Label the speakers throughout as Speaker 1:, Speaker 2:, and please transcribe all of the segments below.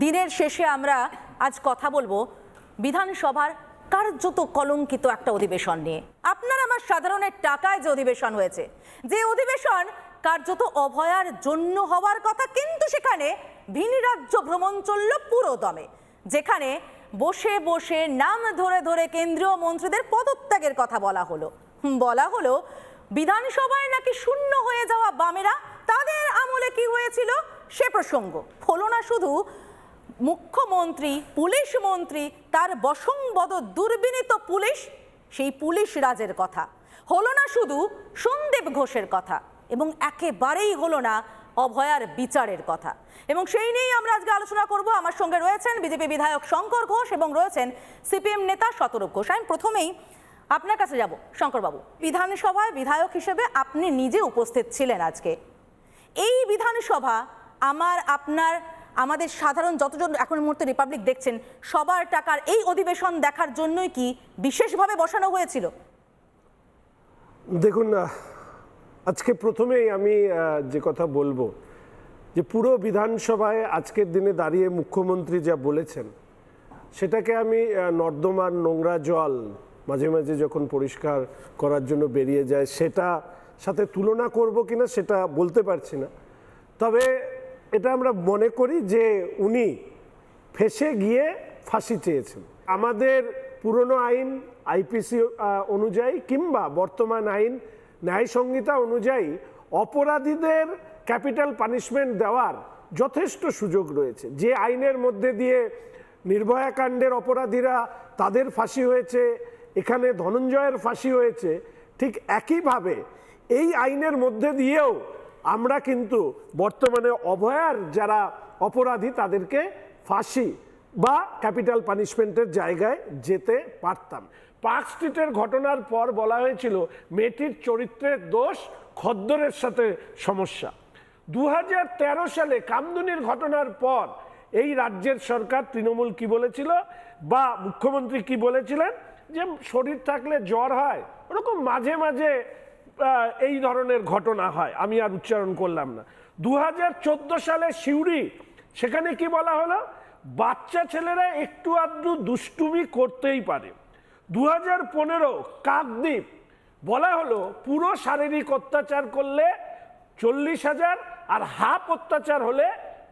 Speaker 1: দিনের শেষে আমরা আজ কথা বলব বিধানসভার কার্যত কলঙ্কিত একটা অধিবেশন নিয়ে। আপনার আমার সাধারণের টাকায় যে অধিবেশন হয়েছে, যে অধিবেশন কার্যত অভয়ার জন্য হওয়ার কথা কিন্তু সেখানে ভিন রাজ্য ভ্রমণ চলল পুরো দমে, যেখানে বসে বসে নাম ধরে ধরে কেন্দ্রীয় মন্ত্রীদের পদত্যাগের কথা বলা হলো। বলা হলো, বিধানসভায় নাকি শূন্য হয়ে যাওয়া বামেরা তাদের আমলে কি হয়েছিল সে প্রসঙ্গ। হলো না শুধু মুখ্যমন্ত্রী, পুলিশ মন্ত্রী, তার বসংবদ দুর্বিনীত পুলিশ, সেই পুলিশ রাজের কথা। হলো না শুধু সন্দীপ ঘোষের কথা, এবং একেবারেই হলো না অভয়ার বিচারের কথা। এবং সেই নিয়েই আমরা আজকে আলোচনা করব। আমার সঙ্গে রয়েছেন বিজেপি বিধায়ক শঙ্কর ঘোষ এবং রয়েছেন সিপিএম নেতা শতরূপ ঘোষ। আমি প্রথমেই আপনার কাছে যাব। শঙ্করবাবু, বিধানসভায় বিধায়ক হিসেবে আপনি নিজে উপস্থিত ছিলেন আজকে। এই বিধানসভা আমার, আপনার আমাদের সাধারণ যতজন এখন মুহূর্তে রিপাবলিক দেখছেন সবার টাকার এই অধিবেশন দেখার জন্যই কি বিশেষভাবে বসানো হয়েছিল?
Speaker 2: দেখুন আহ, আজকে প্রথমেই আমি যে কথা বলব যে পুরো বিধানসভায় আজকের দিনে দাঁড়িয়ে মুখ্যমন্ত্রী যা বলেছেন সেটাকে আমি নর্দমার নোংরা জল মাঝে মাঝে যখন পরিষ্কার করার জন্য বেরিয়ে যায় সেটা সাথে তুলনা করব কিনা সেটা বলতে পারছি না। তবে এটা আমরা মনে করি যে উনি ফেসে গিয়ে ফাঁসি চেয়েছেন। আমাদের পুরনো আইন, আইপিসি অনুযায়ী কিংবা বর্তমান আইন, ন্যায় সংহিতা অনুযায়ী অপরাধীদের ক্যাপিটাল পানিশমেন্ট দেওয়ার যথেষ্ট সুযোগ রয়েছে। যে আইনের মধ্যে দিয়ে নির্ভয়া কাণ্ডের অপরাধীরা তাদের ফাঁসি হয়েছে, এখানে ধনঞ্জয়ের ফাঁসি হয়েছে, ঠিক একইভাবে এই আইনের মধ্যে দিয়েও আমরা কিন্তু বর্তমানে অভয়ার যারা অপরাধী তাদেরকে ফাঁসি বা ক্যাপিটাল পানিশমেন্টের জায়গায় যেতে পারতাম। পার্ক স্ট্রিটের ঘটনার পর বলা হয়েছিল, মেয়েটির চরিত্রের দোষ খদ্দরের সাথে সমস্যা। দু হাজার তেরো সালে কামদুনির ঘটনার পর এই রাজ্যের সরকার তৃণমূল কি বলেছিল বা মুখ্যমন্ত্রী কি বলেছিলেন? যে শরীর থাকলে জ্বর হয়, ওরকম মাঝে মাঝে এই ধরনের ঘটনা হয়। আমি আর উচ্চারণ করলাম না। দু হাজার চোদ্দ সালে সিউড়ি, সেখানে কি বলা হলো? বাচ্চা ছেলেরা একটু আধটু দুষ্টুমি করতেই পারে। দু হাজার পনেরো কাকদ্বীপ, বলা হলো পুরো শারীরিক অত্যাচার করলে চল্লিশ হাজার আর হাফ অত্যাচার হলে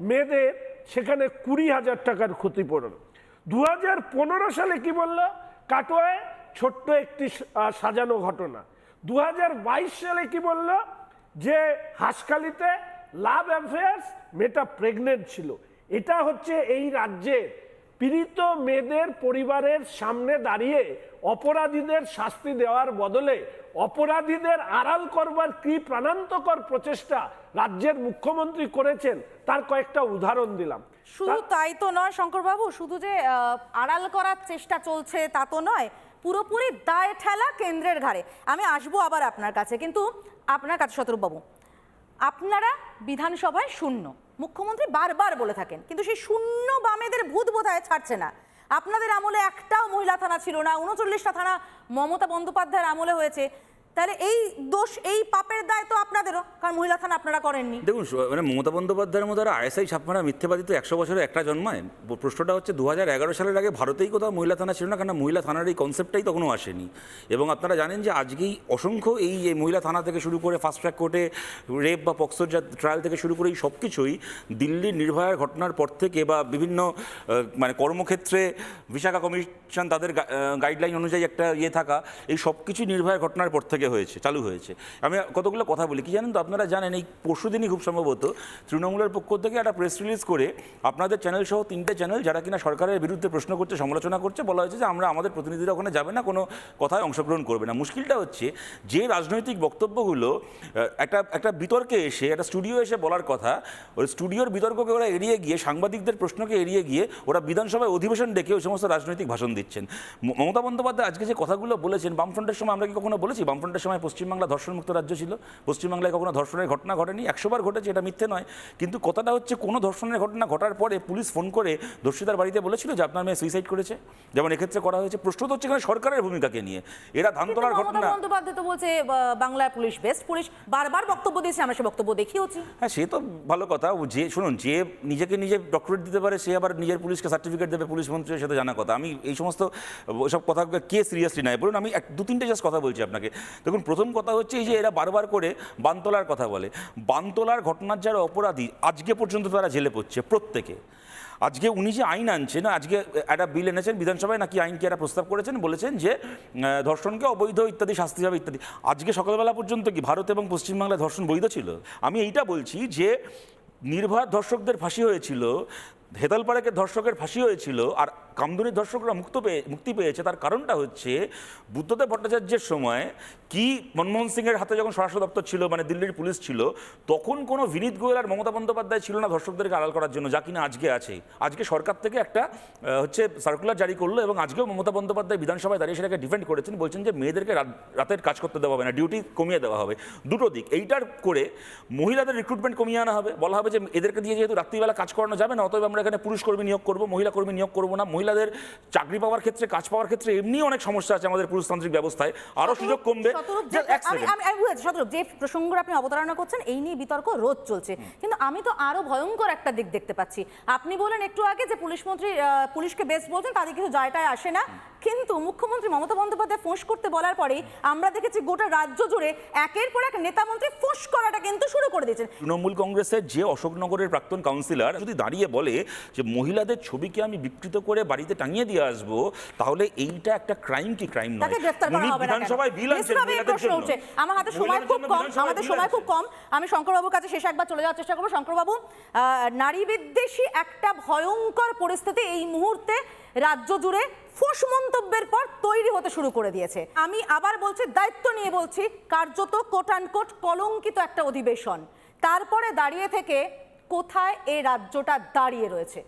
Speaker 2: মেয়েদের সেখানে কুড়ি হাজার টাকার ক্ষতিপূরণ। দু হাজার পনেরো সালে কি বলল? কাটোয়ায় ছোট্ট একটি সাজানো ঘটনা। দু হাজার বাইশ সালে কি বলল? যে হাসখালিতে লাভ অ্যাফেয়ার্স মেয়েটা প্রেগনেন্ট ছিল। এটা হচ্ছে এই রাজ্যের পীড়িত মেয়েদের পরিবারের সামনে দাঁড়িয়ে অপরাধীদের শাস্তি দেওয়ার বদলে অপরাধীদের আড়াল করবার কি প্রাণান্তকর প্রচেষ্টা রাজ্যের মুখ্যমন্ত্রী করেছেন তার কয়েকটা উদাহরণ দিলাম।
Speaker 1: শুধু তাই তো নয় শঙ্করবাবু শুধু যে আড়াল করার চেষ্টা চলছে তা তো নয় পুরোপুরি দায় ঠেলা কেন্দ্রের ঘাড়ে। আমি আসব আবার আপনার কাছে, কিন্তু আপনার কাছে শতরূপবাবু, আপনারা বিধানসভায় শূন্য। মুখ্যমন্ত্রী বারবার বলে থাকেন, কিন্তু সেই শূন্য বামেদের ভূত বোধহয় ছাড়ছে না। আপনাদের আমলে একটাও মহিলা থানা ছিল না, উনচল্লিশটা থানা মমতা বন্দ্যোপাধ্যায়ের আমলে হয়েছে। তাহলে এই দোষ, এই পাপের দায় তো আপনাদেরও, কারণ মহিলা থানা আপনারা করেননি।
Speaker 3: দেখুন মানে মমতা বন্দ্যোপাধ্যায়ের মতো আর আইএসআই ছাপ্পানা মিথ্যেবাদী তো একশো বছরে একটা জন্মায়। প্রশ্নটা হচ্ছে দু হাজার এগারো সালের আগে ভারতেই কোথাও মহিলা থানা ছিল না কারণ মহিলা থানার এই কনসেপ্টটাই তখনও আসেনি। এবং আপনারা জানেন যে আজকেই অসংখ্য এই যে মহিলা থানা থেকে শুরু করে ফাস্ট ট্র্যাক কোর্টে রেপ বা পক্সোর ট্রায়াল থেকে শুরু করে এই সব কিছুই দিল্লির নির্ভয়ার ঘটনার পর থেকে বা বিভিন্ন মানে কর্মক্ষেত্রে বিশাখা কমিশন তাদের গাইডলাইন অনুযায়ী একটা ইয়ে থাকা, এই সব কিছুই নির্ভয়ার ঘটনার পর থেকে হয়েছে, চালু হয়েছে। আমি কতগুলো কথা বলি, কি জানেন তো, আপনারা জানেন এই পরশুদিনই খুব সম্ভবত তৃণমূলের পক্ষ থেকে একটা প্রেস রিলিজ করে আপনাদের চ্যানেল সহ তিনটে চ্যানেল যারা কিনা সরকারের বিরুদ্ধে প্রশ্ন করছে, সমালোচনা করছে, বলা হয়েছে যে আমরা আমাদের প্রতিনিধিরা ওখানে যাবে না, কোনো কথায় অংশগ্রহণ করবে না। মুশকিলটা হচ্ছে যে রাজনৈতিক বক্তব্যগুলো একটা একটা বিতর্কে এসে, একটা স্টুডিও এসে বলার কথা, ওই স্টুডিওর বিতর্ককে ওরা এড়িয়ে গিয়ে, সাংবাদিকদের প্রশ্নকে এড়িয়ে গিয়ে, ওরা বিধানসভায় অধিবেশন ডেকে ওই সমস্ত রাজনৈতিক ভাষণ দিচ্ছেন। মমতা বন্দ্যোপাধ্যায় আজকে যে কথাগুলো বলেছেন, বামফ্রন্টের সময় আমরা কি কখনো বলেছি? বামফ্রন্ট বামফ্রন্টের সময় পশ্চিমবাংলা ধর্ষণমুক্ত রাজ্য ছিল। পশ্চিমবাংলায় কখনো ধর্ষণের ঘটনা ঘটেনি। একশোবার ঘটেছে এটা মিথ্যে নয়। কিন্তু কথাটা হচ্ছে কোনো ধর্ষণের ঘটনা ঘটার পরে পুলিশ ফোন করে দর্শিতার বাড়িতে বলেছিল যে আপনার মেয়ে সুইসাইড করেছে। যেমন এক্ষেত্রে করা হয়েছে। প্রশ্ন তো হচ্ছে এখানে সরকারের ভূমিকাকে নিয়ে। এরা ধানতলার ঘটনা
Speaker 1: বন্দ্যোপাধ্যায় তো বলছে বাংলার পুলিশ বেস্ট পুলিশ। বারবার বক্তব্য দিয়েছে আমরা সে বক্তব্য দেখিয়েছি
Speaker 3: হ্যাঁ সে তো ভালো কথা। যে শুনুন যে নিজেকে নিজে ডক্টরেট দিতে পারে সে আবার নিজের পুলিশকে সার্টিফিকেট দেবে পুলিশ মন্ত্রীর সাথে জানা কথা। আমি এই সমস্ত ওইসব কথা কে সিরিয়াসলি নেয়? বলুন আমি এক দু তিনটে জাস্ট কথা বলছি আপনাকে। দেখুন, প্রথম কথা হচ্ছে এই যে এরা বারবার করে বানতলার কথা বলে। বানতলার ঘটনার যারা অপরাধী, আজকে পর্যন্ত তারা জেলে পড়ছে, প্রত্যেকে। আজকে উনি যে আইন আনছেন আজকে একটা বিল এনেছেন বিধানসভায়, নাকি আইনকে এরা প্রস্তাব করেছেন, বলেছেন যে ধর্ষণকে অবৈধ ইত্যাদি, শাস্তি হবে ইত্যাদি। আজকে সকালবেলা পর্যন্ত কি ভারত এবং পশ্চিমবাংলায় ধর্ষণ বৈধ ছিল? আমি এইটা বলছি যে নির্ভয় ধর্ষকদের ফাঁসি হয়েছিল হেতালপাড়াকে ধর্ষকের ফাঁসি হয়েছিল আর কামদুনির ধর্ষকরা মুক্ত পেয়ে, মুক্তি পেয়েছে। তার কারণটা হচ্ছে বুদ্ধদেব ভট্টাচার্যের সময় কি মনমোহন সিংয়ের হাতে যখন স্বরাষ্ট্র দপ্তর ছিল মানে দিল্লির পুলিশ ছিল, তখন কোনো বিনীত গোয়েল আর মমতা বন্দ্যোপাধ্যায় ছিল না ধর্ষকদেরকে আড়াল করার জন্য, যা কিনা আজকে আছে। আজকে সরকার থেকে একটা হচ্ছে সার্কুলার জারি করল এবং আজকেও মমতা বন্দ্যোপাধ্যায় বিধানসভায় দাঁড়িয়ে সেটাকে ডিফেন্ড করেছেন। বলছেন যে মেয়েদেরকে রাতের কাজ করতে দেওয়া হবে না ডিউটি কমিয়ে দেওয়া হবে। দুটো দিক, এইটার করে মহিলাদের রিক্রুটমেন্ট কমিয়ে আনা হবে। বলা হবে যে এদেরকে দিয়ে যেহেতু রাত্রিবেলা কাজ করানো যাবে না, অতএব আমরা এখানে পুরুষ কর্মী নিয়োগ করব মহিলা কর্মী নিয়োগ করব না। মহিলাদের চাকরি পাওয়ার ক্ষেত্রে কাজ পাওয়ার ক্ষেত্রে এমনি অনেক সমস্যা আছে আমাদের পুরুষতান্ত্রিক ব্যবস্থায়। আরও সুযোগ কমবে।
Speaker 1: যে- প্রসঙ্গটা আপনি অবতারণা করছেন এই নিয়ে বিতর্ক রোজ চলছে। কিন্তু আমি তো আরও ভয়ঙ্কর একটা দিক দেখতে পাচ্ছি। আপনি বলেন একটু আগে যে পুলিশ মন্ত্রী পুলিশকে বেস্ট বলছেন তাদের কিছু জায়টায় আসে না। কিন্তু মুখ্যমন্ত্রী মমতা বন্দ্যোপাধ্যায় ফোঁস করতে বলার পরে আমরা দেখেছি গোটা রাজ্য জুড়ে একের পর এক নেতা মন্ত্রী ফোঁস করাটা কিন্তু শুরু করে দিয়েছেন।
Speaker 3: তৃণমূল কংগ্রেসের যে অশোকনগরের প্রাক্তন কাউন্সিলর যদি দাঁড়িয়ে বলে যে মহিলাদের ছবিকে আমি বিকৃত করে বাড়িতে টাঙিয়ে দিয়ে আসব তাহলে এইটা একটা ক্রাইম কি ক্রাইম নয়? উনি? বিধানসভায় বিল আনছেন মহিলাদের জন্য।
Speaker 1: আমার হাতে সময় খুব কম আমাদের সময় খুব কম। আমি শঙ্করবাবুর কাছে শেষ একবার চলে যাওয়ার চেষ্টা করব। শঙ্করবাবু নারী বিদ্বেষী একটা ভয়ঙ্কর পরিস্থিতি এই মুহূর্তে রাজ্য জুড়ে ফোস মন্তব্যের পর তৈরি হতে শুরু করে দিয়েছে। আমি আবার বলছি দায়িত্ব নিয়ে বলছি কার্যত কোট কোট কলঙ্কিত একটা অধিবেশন। তারপরে দাঁড়িয়ে থেকে কোথায় এই রাজ্যটা দাঁড়িয়ে রয়েছে?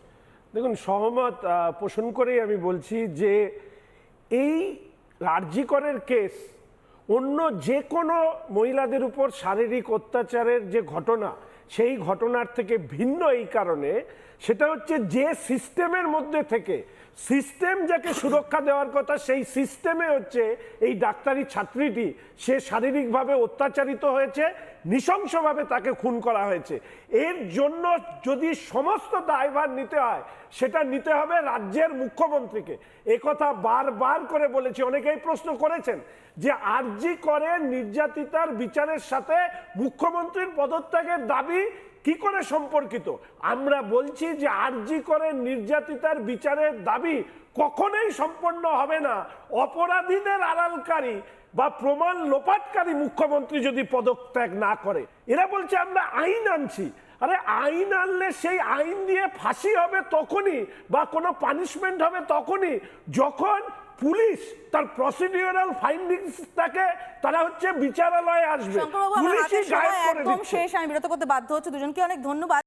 Speaker 2: দেখুন, সহমত পোষণ করেই আমি বলছি যে এই রাজ্যিকরের কেস, অন্য যে কোনো মহিলাদের উপর শারীরিক অত্যাচারের যে ঘটনা সেই ঘটনার থেকে ভিন্ন এই কারণে সেটা হচ্ছে যে সিস্টেমের মধ্যে থেকে, সিস্টেম যাকে সুরক্ষা দেওয়ার কথা, সেই সিস্টেমে হচ্ছে এই ডাক্তারি ছাত্রীটি, সে শারীরিকভাবে অত্যাচারিত হয়েছে, নৃশংসভাবে তাকে খুন করা হয়েছে। এর জন্য যদি সমস্ত দায়ভার নিতে হয়, সেটা নিতে হবে রাজ্যের মুখ্যমন্ত্রীকে। একথা বারবার করে বলেছি, অনেকেই প্রশ্ন করেছেন যে আরজি করে নির্যাতিতার বিচারের সাথে মুখ্যমন্ত্রীর পদত্যাগের দাবি কি করে সম্পর্কিত? আমরা বলছি যে আরজি করে নির্যাতিতার বিচারের দাবি কখনোই সম্পন্ন হবে না। অপরাধীদের আড়ালকারী বা প্রমাণ লোপাটকারী মুখ্যমন্ত্রী যদি পদত্যাগ না করে, এরা বলছে আমরা আইন আনছি। আরে আইন আনলে সেই আইন দিয়ে ফাঁসি হবে তখনই বা কোনো পানিশমেন্ট হবে তখনই যখন পুলিশ তার প্রসিডিউরাল ফাইন্ডিংস থাকে তারা হচ্ছে বিচারালয়ে আসবে। পুলিশই গায়েব করে দিচ্ছে।
Speaker 1: শেষ আমি বিরত করতে বাধ্য হচ্ছে দুজনকে অনেক ধন্যবাদ।